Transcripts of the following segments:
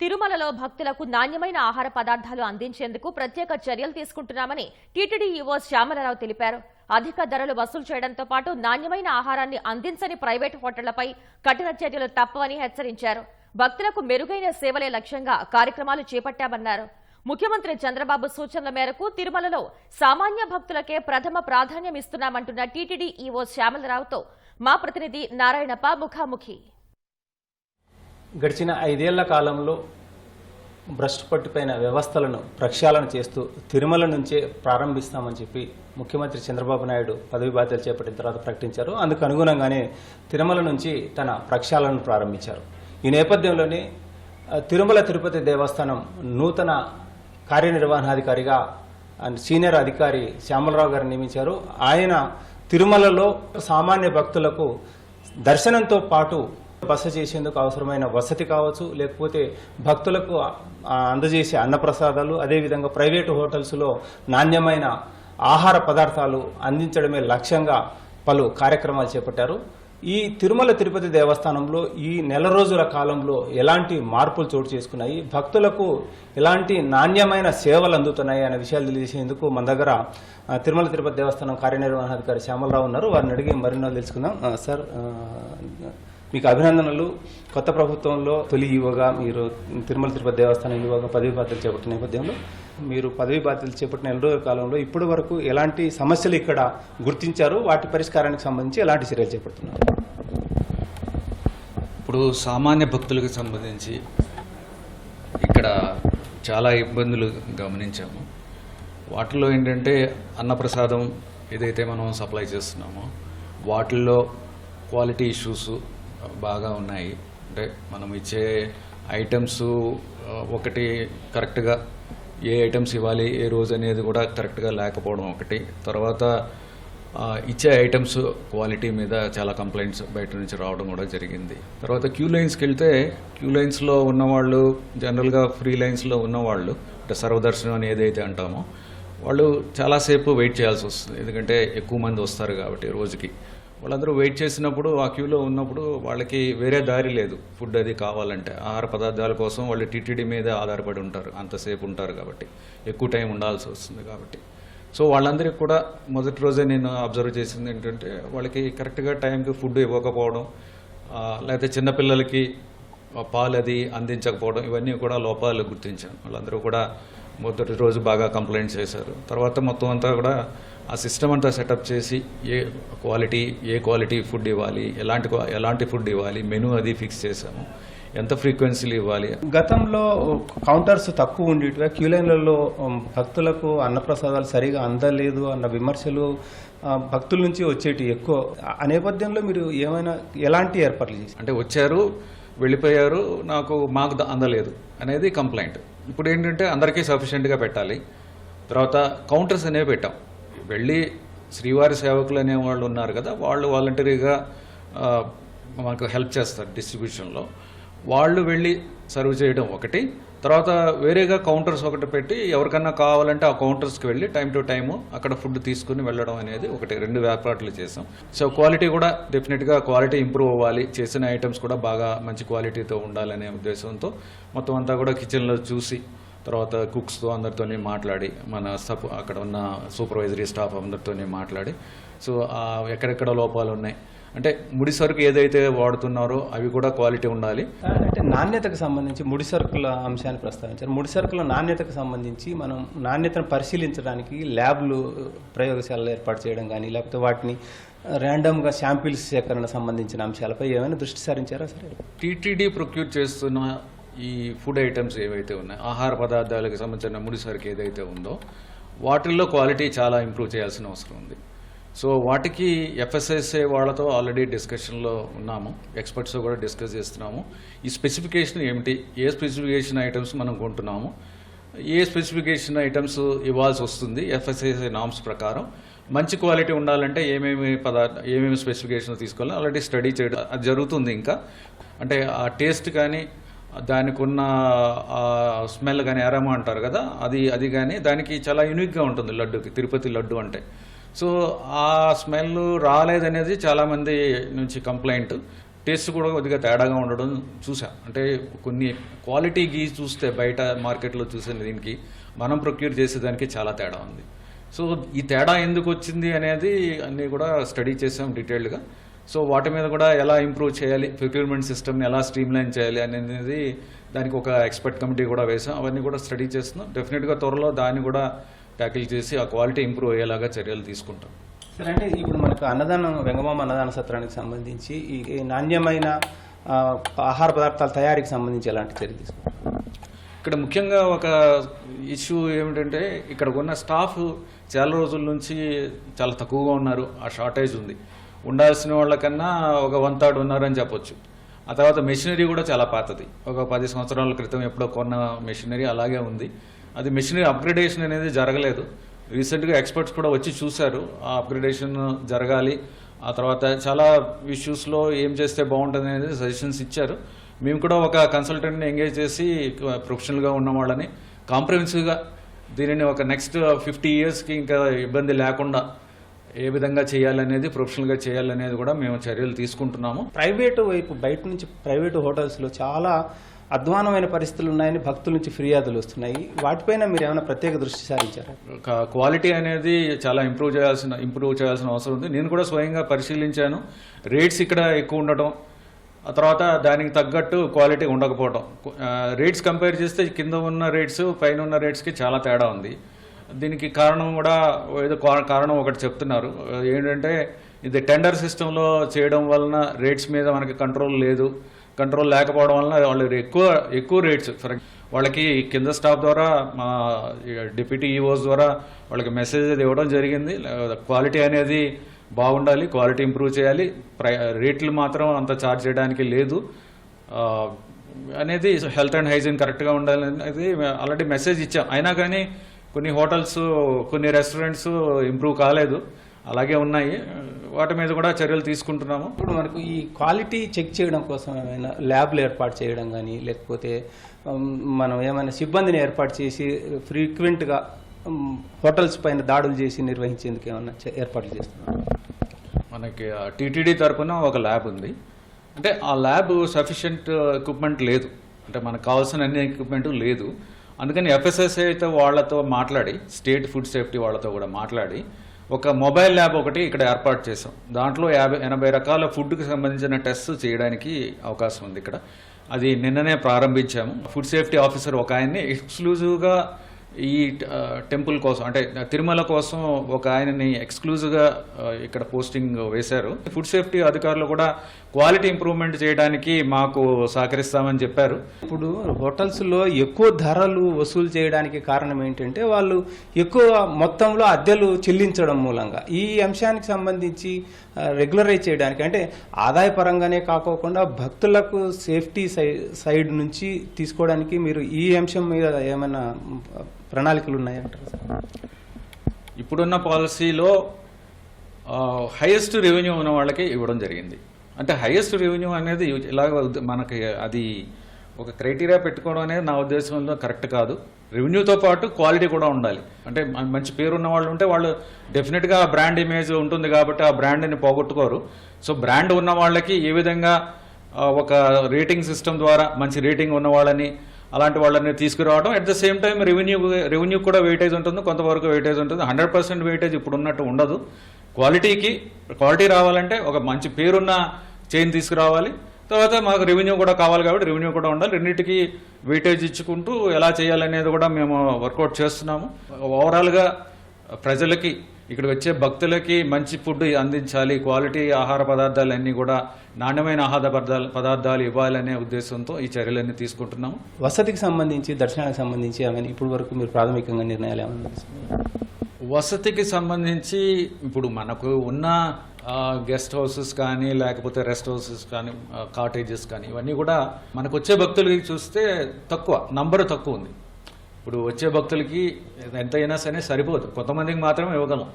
తిరుమలలో భక్తులకు నాణ్యమైన ఆహార పదార్థాలు అందించేందుకు ప్రత్యేక చర్యలు తీసుకుంటున్నామని టీటీడీ ఈవో శ్యామలరావు తెలిపారు. అధిక ధరలు వసూలు చేయడంతో పాటు నాణ్యమైన ఆహారాన్ని అందించని ప్రైవేటు హోటళ్ళపై కఠిన చర్యలు తప్పవని హెచ్చరించారు. భక్తులకు మెరుగైన సేవలే లక్ష్యంగా కార్యక్రమాలు చేపట్టామన్నారు. ముఖ్యమంత్రి చంద్రబాబు సూచనల మేరకు తిరుమలలో సామాన్య భక్తులకే ప్రథమ ప్రాధాన్యం ఇస్తున్నామంటున్న టీటీడీ ఈవో శ్యామలరావుతో మా ప్రతినిధి నారాయణప్ప ముఖాముఖి. గడిచిన ఐదేళ్ళ కాలంలో భ్రష్టు పట్టిపోయిన వ్యవస్థలను ప్రక్షాళన చేస్తూ తిరుమల నుంచే ప్రారంభిస్తామని చెప్పి ముఖ్యమంత్రి చంద్రబాబు నాయుడు పదవి బాధ్యతలు చేపట్టిన తర్వాత ప్రకటించారు. అందుకు అనుగుణంగానే తిరుమల నుంచి తన ప్రక్షాళనను ప్రారంభించారు. ఈ నేపథ్యంలోనే తిరుమల తిరుపతి దేవస్థానం నూతన కార్యనిర్వహణాధికారిగా అండ్ సీనియర్ అధికారి శ్యామలరావు గారిని నియమించారు. ఆయన తిరుమలలో సామాన్య భక్తులకు దర్శనంతో పాటు బస చేసేందుకు అవసరమైన వసతి కావచ్చు లేకపోతే భక్తులకు అందజేసే అన్నప్రసాదాలు అదేవిధంగా ప్రైవేటు హోటల్స్లో నాణ్యమైన ఆహార పదార్థాలు అందించడమే లక్ష్యంగా పలు కార్యక్రమాలు చేపట్టారు. ఈ తిరుమల తిరుపతి దేవస్థానంలో ఈ నెల రోజుల కాలంలో ఎలాంటి మార్పులు చోటు చేసుకున్నాయి? భక్తులకు ఎలాంటి నాణ్యమైన సేవలు అందుతున్నాయి అనే విషయాలు తెలియజేసేందుకు మన దగ్గర తిరుమల తిరుపతి దేవస్థానం కార్యనిర్వహణాధికారి శ్యామలరావు ఉన్నారు. వారిని అడిగి మరిన్నో తెలుసుకుందాం. సార్ మీకు అభినందనలు. కొత్త ప్రభుత్వంలో తొలి ఈవోగా మీరు తిరుమల తిరుపతి దేవస్థానం ఈవోగా పదవి బాధ్యతలు చేపట్టిన నేపథ్యంలో మీరు పదవి బాధ్యతలు చేపట్టిన నెల రోజుల కాలంలో ఇప్పటి వరకు ఎలాంటి సమస్యలు ఇక్కడ గుర్తించారు వాటి పరిష్కారానికి సంబంధించి ఎలాంటి చర్యలు చేపడుతున్నారు? ఇప్పుడు సామాన్య భక్తులకు సంబంధించి ఇక్కడ చాలా ఇబ్బందులు గమనించాము. వాటిలో ఏంటంటే అన్నప్రసాదం ఏదైతే మనం సప్లై చేస్తున్నామో వాటిల్లో క్వాలిటీ ఇష్యూస్ బాగా ఉన్నాయి. అంటే మనం ఇచ్చే ఐటమ్స్ ఒకటి కరెక్ట్గా ఏ ఐటమ్స్ ఇవ్వాలి ఏ రోజు అనేది కూడా కరెక్ట్గా లేకపోవడం ఒకటి. తర్వాత ఇచ్చే ఐటమ్స్ క్వాలిటీ మీద చాలా కంప్లైంట్స్ బయట నుంచి రావడం కూడా జరిగింది. తర్వాత క్యూ లైన్స్కి వెళ్తే క్యూ లైన్స్లో ఉన్నవాళ్ళు జనరల్గా ఫ్రీ లైన్స్లో ఉన్నవాళ్ళు అంటే సర్వదర్శనం అని ఏదైతే అంటామో వాళ్ళు చాలాసేపు వెయిట్ చేయాల్సి వస్తుంది. ఎందుకంటే ఎక్కువ మంది వస్తారు కాబట్టి రోజుకి. వాళ్ళందరూ వెయిట్ చేసినప్పుడు ఆ క్యూలో ఉన్నప్పుడు వాళ్ళకి వేరే దారి లేదు. ఫుడ్ అది కావాలంటే. ఆహార పదార్థాల కోసం వాళ్ళు టీటీడీ మీద ఆధారపడి ఉంటారు. అంతసేపు ఉంటారు కాబట్టి. ఎక్కువ టైం ఉండాల్సి వస్తుంది కాబట్టి. సో వాళ్ళందరికీ కూడా మొదటి రోజే నేను అబ్జర్వ్ చేసింది ఏంటంటే వాళ్ళకి కరెక్ట్గా టైంకి ఫుడ్ ఇవ్వకపోవడం లేకపోతే చిన్నపిల్లలకి పాలు అది అందించకపోవడం ఇవన్నీ కూడా లోపాలు గుర్తించాను. వాళ్ళందరూ కూడా మొదటి రోజు బాగా కంప్లైంట్ చేశారు. తర్వాత మొత్తం అంతా కూడా ఆ సిస్టమ్ అంతా సెటప్ చేసి ఏ క్వాలిటీ ఏ క్వాలిటీ ఫుడ్ ఇవ్వాలి ఎలాంటి ఎలాంటి ఫుడ్ ఇవ్వాలి మెనూ అది ఫిక్స్ చేశాము. ఎంత ఫ్రీక్వెన్సీలు ఇవ్వాలి? గతంలో కౌంటర్స్ తక్కువ ఉండేటివి. క్యూ లైన్లలో భక్తులకు అన్నప్రసాదాలు సరిగా అందలేదు అన్న విమర్శలు భక్తుల నుంచి వచ్చేటి ఎక్కువ. ఆ నేపథ్యంలో మీరు ఏమైనా ఎలాంటి ఏర్పాట్లు చేశారు? అంటే వచ్చారు వెళ్ళిపోయారు నాకు మాకు అందలేదు అనేది కంప్లైంట్. ఇప్పుడు ఏంటంటే అందరికీ సఫిషియెంట్గా పెట్టాలి. తర్వాత కౌంటర్స్ అనేవి పెట్టాం. వెళ్ళి శ్రీవారి సేవకులు అనే వాళ్ళు ఉన్నారు కదా వాళ్ళు వాలంటరీగా మనకు హెల్ప్ చేస్తారు డిస్ట్రిబ్యూషన్లో. వాళ్ళు వెళ్ళి సర్వ్ చేయడం ఒకటి. తర్వాత వేరేగా కౌంటర్స్ ఒకటి పెట్టి ఎవరికన్నా కావాలంటే ఆ కౌంటర్స్కి వెళ్ళి టైం టు టైము అక్కడ ఫుడ్ తీసుకుని వెళ్ళడం అనేది ఒకటి రెండు వ్యాపారాలు చేసాం. సో క్వాలిటీ కూడా డెఫినెట్గా క్వాలిటీ ఇంప్రూవ్ అవ్వాలి. చేసిన ఐటమ్స్ కూడా బాగా మంచి క్వాలిటీతో ఉండాలనే ఉద్దేశంతో మొత్తం అంతా కూడా కిచెన్లో చూసి తర్వాత కుక్స్తో అందరితోని మాట్లాడి మన సప్ అక్కడ ఉన్న సూపర్వైజరీ స్టాఫ్ అందరితోని మాట్లాడి. సో ఎక్కడెక్కడ లోపాలు ఉన్నాయి? అంటే ముడి సరుకు ఏదైతే వాడుతున్నారో అవి కూడా క్వాలిటీ ఉండాలి. అంటే నాణ్యతకు సంబంధించి ముడి సరుకుల అంశాన్ని ప్రస్తావించారు. ముడి సరుకుల నాణ్యతకు సంబంధించి మనం నాణ్యతను పరిశీలించడానికి ల్యాబ్లు ప్రయోగశాలలు ఏర్పాటు చేయడం కానీ లేకపోతే వాటిని ర్యాండమ్గా శాంపిల్స్ సేకరణ సంబంధించిన అంశాలపై ఏమైనా దృష్టి సారించారా సరే? టీటీడీ ప్రొక్యూర్ చేస్తున్న ఈ ఫుడ్ ఐటమ్స్ ఏవైతే ఉన్నాయో ఆహార పదార్థాలకు సంబంధించిన ముడిసరికి ఏదైతే ఉందో వాటిల్లో క్వాలిటీ చాలా ఇంప్రూవ్ చేయాల్సిన అవసరం ఉంది. సో వాటికి ఎఫ్ఎస్ఎస్ఏ వాళ్ళతో ఆల్రెడీ డిస్కషన్లో ఉన్నాము ఎక్స్పర్ట్స్ కూడా డిస్కస్ చేస్తున్నాము. ఈ స్పెసిఫికేషన్ ఏమిటి? ఏ స్పెసిఫికేషన్ ఐటమ్స్ మనం కొంటున్నాము? ఏ స్పెసిఫికేషన్ ఐటమ్స్ ఇవ్వాల్సి వస్తుంది? ఎఫ్ఎస్ఎస్ఏ నామ్స్ ప్రకారం. మంచి క్వాలిటీ ఉండాలంటే ఏమేమి పదార్థ ఏమేమి స్పెసిఫికేషన్ తీసుకోవాలి ఆల్రెడీ స్టడీ చేయడం అది జరుగుతుంది ఇంకా. అంటే ఆ టేస్ట్ కానీ దానికి ఉన్న స్మెల్ కానీ ఎరమా అంటారు కదా అది అది కానీ దానికి చాలా యూనిక్గా ఉంటుంది లడ్డుకి తిరుపతి లడ్డు అంటే. సో ఆ స్మెల్ రాలేదనేది చాలామంది నుంచి కంప్లైంట్. టేస్ట్ కూడా కొద్దిగా తేడాగా ఉండడం చూసాం. అంటే కొన్ని క్వాలిటీ గీ చూస్తే బయట మార్కెట్లో చూసే దీనికి మనం ప్రొక్యూర్ చేసేదానికి చాలా తేడా ఉంది. సో ఈ తేడా ఎందుకు వచ్చింది అనేది అన్నీ కూడా స్టడీ చేసాం డీటెయిల్డ్గా. సో వాటి మీద కూడా ఎలా ఇంప్రూవ్ చేయాలి ప్రొక్యూర్మెంట్ సిస్టమ్ని ఎలా స్ట్రీమ్లైన్ చేయాలి అనేది దానికి ఒక ఎక్స్పర్ట్ కమిటీ కూడా వేసాం అవన్నీ కూడా స్టడీ చేస్తున్నాం. డెఫినెట్గా త్వరలో దాన్ని కూడా ట్యాకిల్ చేసి ఆ క్వాలిటీ ఇంప్రూవ్ అయ్యేలాగా చర్యలు తీసుకుంటాం. సరే అంటే ఇప్పుడు మనకు అన్నదానం వెంగమామ అన్నదాన సత్రానికి సంబంధించి ఈ నాణ్యమైన ఆహార పదార్థాల తయారీకి సంబంధించి ఎలాంటి చర్యలు తీసుకుంటారు? ఇక్కడ ముఖ్యంగా ఒక ఇష్యూ ఏమిటంటే ఇక్కడ ఉన్న స్టాఫ్ చాలా రోజుల నుంచి చాలా తక్కువగా ఉన్నారు. ఆ షార్టేజ్ ఉంది. ఉండాల్సిన వాళ్ళకన్నా ఒక వన్ థర్డ్ ఉన్నారని చెప్పొచ్చు. ఆ తర్వాత మెషినరీ కూడా చాలా పాతది. ఒక పది సంవత్సరాల క్రితం ఎప్పుడో కొన్న మెషినరీ అలాగే ఉంది. అది మెషినరీ అప్గ్రేడేషన్ అనేది జరగలేదు. రీసెంట్గా ఎక్స్పర్ట్స్ కూడా వచ్చి చూశారు. ఆ అప్గ్రేడేషన్ జరగాలి. ఆ తర్వాత చాలా ఇష్యూస్లో ఏం చేస్తే బాగుంటుంది అనేది సజెషన్స్ ఇచ్చారు. మేము కూడా ఒక కన్సల్టెంట్ని ఎంగేజ్ చేసి ప్రొఫెషనల్గా ఉన్న వాళ్ళని కాంప్రహెన్సివ్గా దీనిని ఒక నెక్స్ట్ ఫిఫ్టీ ఇయర్స్కి ఇంకా ఇబ్బంది లేకుండా ఏ విధంగా చేయాలనేది ప్రొఫెషనల్గా చేయాలనేది కూడా మేము చర్యలు తీసుకుంటున్నాము. ప్రైవేటు వైపు బయట నుంచి ప్రైవేటు హోటల్స్లో చాలా అధ్వానమైన పరిస్థితులు ఉన్నాయని భక్తుల నుంచి ఫిర్యాదులు వస్తున్నాయి. వాటిపైన మీరు ఏమైనా ప్రత్యేక దృష్టి సారించారా? క్వాలిటీ అనేది చాలా ఇంప్రూవ్ చేయాల్సిన ఇంప్రూవ్ చేయాల్సిన అవసరం ఉంది. నేను కూడా స్వయంగా పరిశీలించాను. రేట్స్ ఇక్కడ ఎక్కువ ఉండటం ఆ తర్వాత దానికి తగ్గట్టు క్వాలిటీ ఉండకపోవడం రేట్స్ కంపేర్ చేస్తే కింద ఉన్న రేట్స్ పైన ఉన్న రేట్స్కి చాలా తేడా ఉంది. దీనికి కారణం కూడా ఏదో కారణం ఒకటి చెప్తున్నారు. ఏంటంటే ఇది టెండర్ సిస్టంలో చేయడం వలన రేట్స్ మీద మనకి కంట్రోల్ లేదు. కంట్రోల్ లేకపోవడం వలన వాళ్ళు ఎక్కువ ఎక్కువ రేట్స్ ఫర్ వాళ్ళకి కింద స్టాఫ్ ద్వారా మా డిప్యూటీ ఈఓస్ ద్వారా వాళ్ళకి మెసేజ్ అది ఇవ్వడం జరిగింది. క్వాలిటీ అనేది బాగుండాలి క్వాలిటీ ఇంప్రూవ్ చేయాలి. ప్రై రేట్లు మాత్రం అంత ఛార్జ్ చేయడానికి లేదు. అనేది హెల్త్ అండ్ హైజీన్ కరెక్ట్గా ఉండాలి అనేది ఆల్రెడీ మెసేజ్ ఇచ్చాం. అయినా కానీ కొన్ని హోటల్స్ కొన్ని రెస్టారెంట్స్ ఇంప్రూవ్ కాలేదు. అలాగే ఉన్నాయి. వాటి మీద కూడా చర్యలు తీసుకుంటున్నాము. ఇప్పుడు మనకు ఈ క్వాలిటీ చెక్ చేయడం కోసం ఏమైనా ల్యాబ్లు ఏర్పాటు చేయడం కానీ లేకపోతే మనం ఏమైనా సిబ్బందిని ఏర్పాటు చేసి ఫ్రీక్వెంట్గా హోటల్స్ పైన దాడులు చేసి నిర్వహించేందుకు ఏమైనా ఏర్పాట్లు చేస్తున్నారు? మనకి టీటీడీ తరపున ఒక ల్యాబ్ ఉంది. అంటే ఆ ల్యాబ్ సఫిషియెంట్ ఎక్విప్మెంట్ లేదు. అంటే మనకు కావాల్సిన అన్ని ఎక్విప్మెంట్ లేదు. అందుకని ఎఫ్ఎస్ఎస్ఐతో అయితే వాళ్ళతో మాట్లాడి స్టేట్ ఫుడ్ సేఫ్టీ వాళ్ళతో కూడా మాట్లాడి ఒక మొబైల్ ల్యాబ్ ఒకటి ఇక్కడ ఏర్పాటు చేసాం దాంట్లో యాభై ఎనభై రకాల ఫుడ్కి సంబంధించిన టెస్ట్ చేయడానికి అవకాశం ఉంది ఇక్కడ. అది నిన్ననే ప్రారంభించాము. ఫుడ్ సేఫ్టీ ఆఫీసర్ ఒక ఆయన్ని ఎక్స్క్లూజివ్గా ఈ టెంపుల్ కోసం అంటే తిరుమల కోసం ఒక ఆయనని ఎక్స్క్లూజివ్గా ఇక్కడ పోస్టింగ్ వేశారు. ఫుడ్ సేఫ్టీ అధికారులు కూడా క్వాలిటీ ఇంప్రూవ్మెంట్ చేయడానికి మాకు సహకరిస్తామని చెప్పారు. ఇప్పుడు హోటల్స్లో ఎక్కువ ధరలు వసూలు చేయడానికి కారణం ఏంటంటే వాళ్ళు ఎక్కువ మొత్తంలో అద్దెలు చెల్లించడం మూలంగా. ఈ అంశానికి సంబంధించి రెగ్యులరైజ్ చేయడానికి అంటే ఆదాయ పరంగానే కాకోకుండా భక్తులకు సేఫ్టీ సై- సైడ్ నుంచి తీసుకోవడానికి మీరు ఈ అంశం మీద ఏమైనా ప్రణాళికలు ఉన్నాయంటారు సార్. ఇప్పుడున్న పాలసీలో హైయెస్ట్ రెవెన్యూ ఉన్న వాళ్ళకి ఇవ్వడం జరిగింది. అంటే హైయెస్ట్ రెవెన్యూ అనేది ఇలాగ మనకి అది ఒక క్రైటీరియా పెట్టుకోవడం అనేది నా ఉద్దేశంలో కరెక్ట్ కాదు. రెవెన్యూతో పాటు క్వాలిటీ కూడా ఉండాలి. అంటే మంచి పేరున్న వాళ్ళు ఉంటే వాళ్ళు డెఫినెట్గా బ్రాండ్ ఇమేజ్ ఉంటుంది కాబట్టి ఆ బ్రాండ్ని పోగొట్టుకోరు. సో బ్రాండ్ ఉన్న వాళ్ళకి ఏ విధంగా ఒక రేటింగ్ సిస్టమ్ ద్వారా మంచి రేటింగ్ ఉన్న వాళ్ళని అలాంటి వాళ్ళని తీసుకురావడం. At the same time revenue revenue కూడా వెయిటేజ్ ఉంటుంది. కొంతవరకు వెయిటేజ్ ఉంటుంది. హండ్రెడ్ పర్సెంట్ వెయిటేజ్ ఇప్పుడు ఉన్నట్టు ఉండదు. క్వాలిటీకి క్వాలిటీ రావాలంటే ఒక మంచి పేరున్న చైన్ తీసుకురావాలి. తర్వాత మాకు రెవెన్యూ కూడా కావాలి కాబట్టి రెవెన్యూ కూడా ఉండాలి. రెండింటికి వెయిటేజ్ ఇచ్చుకుంటూ ఎలా చేయాలనేది కూడా మేము వర్కౌట్ చేస్తున్నాము. ఓవరాల్గా ప్రజలకి ఇక్కడ వచ్చే భక్తులకి మంచి ఫుడ్ అందించాలి క్వాలిటీ ఆహార పదార్థాలు అన్నీ కూడా నాణ్యమైన ఆహార పదార్థాలు పదార్థాలు ఇవ్వాలనే ఉద్దేశంతో ఈ చర్యలన్నీ తీసుకుంటున్నాము వసతికి సంబంధించి దర్శనానికి సంబంధించి ఏమైనా ఇప్పటి వరకు మీరు ప్రాథమికంగా నిర్ణయాలు ఏమైనా? వసతికి సంబంధించి ఇప్పుడు మనకు ఉన్న గెస్ట్ హౌసెస్ కానీ లేకపోతే రెస్ట్ హౌసెస్ కానీ కాటేజెస్ కానీ ఇవన్నీ కూడా మనకు వచ్చే భక్తులకి చూస్తే తక్కువ నంబర్ తక్కువ ఉంది ఇప్పుడు వచ్చే భక్తులకి ఎంతైనా సరే సరిపోదు. కొంతమందికి మాత్రమే ఇవ్వగలం.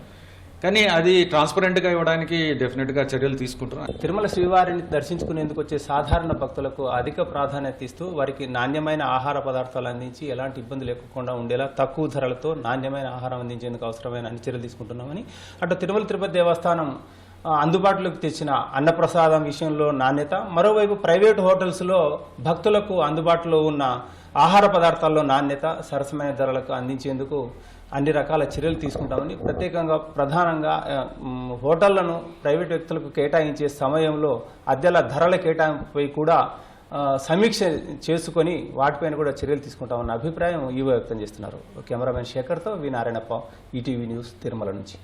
కానీ అది ట్రాన్స్పరెంట్గా ఇవ్వడానికి డెఫినెట్గా చర్యలు తీసుకుంటున్నాం తిరుమల శ్రీవారిని దర్శించుకునేందుకు వచ్చే సాధారణ భక్తులకు అధిక ప్రాధాన్యత ఇస్తూ వారికి నాణ్యమైన ఆహార పదార్థాలు అందించి ఎలాంటి ఇబ్బంది లేకుండా ఉండేలా తక్కువ ధరలతో నాణ్యమైన ఆహారం అందించేందుకు అవసరమైన అన్ని చర్యలు తీసుకుంటున్నామని అటు తిరుమల తిరుపతి దేవస్థానం అందుబాటులోకి తెచ్చిన అన్నప్రసాదం విషయంలో నాణ్యత మరోవైపు ప్రైవేట్ హోటల్స్లో భక్తులకు అందుబాటులో ఉన్న ఆహార పదార్థాల్లో నాణ్యత సరసమైన ధరలకు అందించేందుకు అన్ని రకాల చర్యలు తీసుకుంటామని ప్రత్యేకంగా ప్రధానంగా హోటళ్ళను ప్రైవేట్ వ్యక్తులకు కేటాయించే సమయంలో అద్దెల ధరల కేటాయింపుపై కూడా సమీక్ష చేసుకొని వాటిపైన కూడా చర్యలు తీసుకుంటామన్న అభిప్రాయం ఈవో వ్యక్తం చేస్తున్నారు. Cameraman శేఖర్తో V Narayanappa ETV news Tirumala నుంచి.